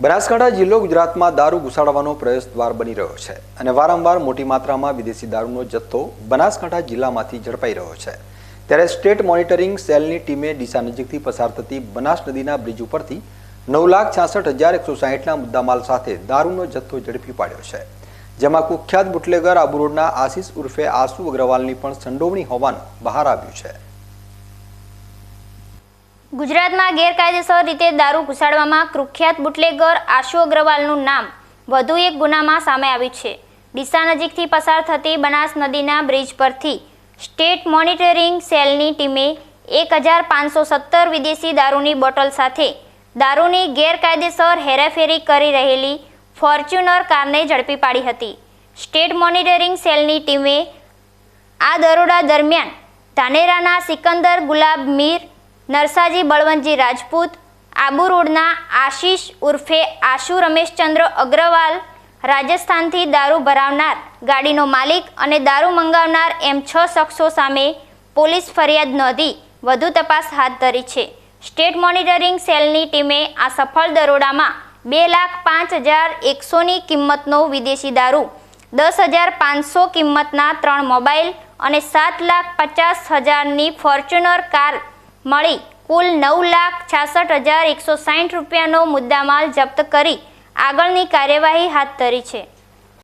બનાસકાંઠા જિલ્લો ગુજરાતમાં દારૂ ઘુસાડવાનો પ્રયાસ દ્વાર બની રહ્યો છે અને વારંવાર મોટી માત્રામાં વિદેશી દારૂનો જથ્થો બનાસકાંઠા જિલ્લામાંથી ઝડપાઈ રહ્યો છે. ત્યારે સ્ટેટ મોનિટરિંગ સેલની ટીમે ડીસા નજીકથી પસાર થતી બનાસ નદીના બ્રિજ ઉપરથી નવ લાખ છાસઠ હજાર એકસો સાહીઠના મુદ્દામાલ સાથે દારૂનો જથ્થો ઝડપી પાડ્યો છે. જેમાં કુખ્યાત બુટલેગર આબુ આશિષ ઉર્ફે આસુ અગ્રવાલની પણ સંડોવણી હોવાનું બહાર આવ્યું છે. ગુજરાતમાં ગેરકાયદેસર રીતે દારૂ ઘુસાડવામાં કુખ્યાત બુટલેગર આશુ અગ્રવાલનું નામ વધુ એક ગુનામાં સામે આવ્યું છે. ડીસા નજીકથી પસાર થતી બનાસ નદીના બ્રિજ પરથી સ્ટેટ મોનિટરિંગ સેલની ટીમે એક હજાર પાંચસો સત્તર વિદેશી દારૂની બોટલ સાથે દારૂની ગેરકાયદેસર હેરાફેરી કરી રહેલી ફોર્ચ્યુનર કારને ઝડપી પાડી હતી. સ્ટેટ મોનિટરિંગ સેલની ટીમે આ દરોડા દરમિયાન ધાનેરાના સિકંદર ગુલાબ મીર નરસાજી, બળવંતજી રાજપૂત, આબુ રોડના આશીષ ઉર્ફે આશુ રમેશચંદ્ર અગ્રવાલ, રાજસ્થાનથી દારૂ ભરાવનાર, ગાડીનો માલિક અને દારૂ મંગાવનાર એમ છ શખ્સો સામે પોલીસ ફરિયાદ નોંધી વધુ તપાસ હાથ ધરી છે. સ્ટેટ મોનિટરિંગ સેલની ટીમે આ સફળ દરોડામાં બે લાખ પાંચ હજાર એકસોની કિંમતનો વિદેશી દારૂ, દસ હજાર પાંચસો કિંમતના ત્રણ મોબાઈલ અને સાત લાખ પચાસ હજારની ફોર્ચ્યુનર કાર મળી કુલ નવ લાખ છાસઠ હજાર એકસો સાઠ રૂપિયાનો મુદ્દામાલ જપ્ત કરી આગળની કાર્યવાહી હાથ ધરી છે.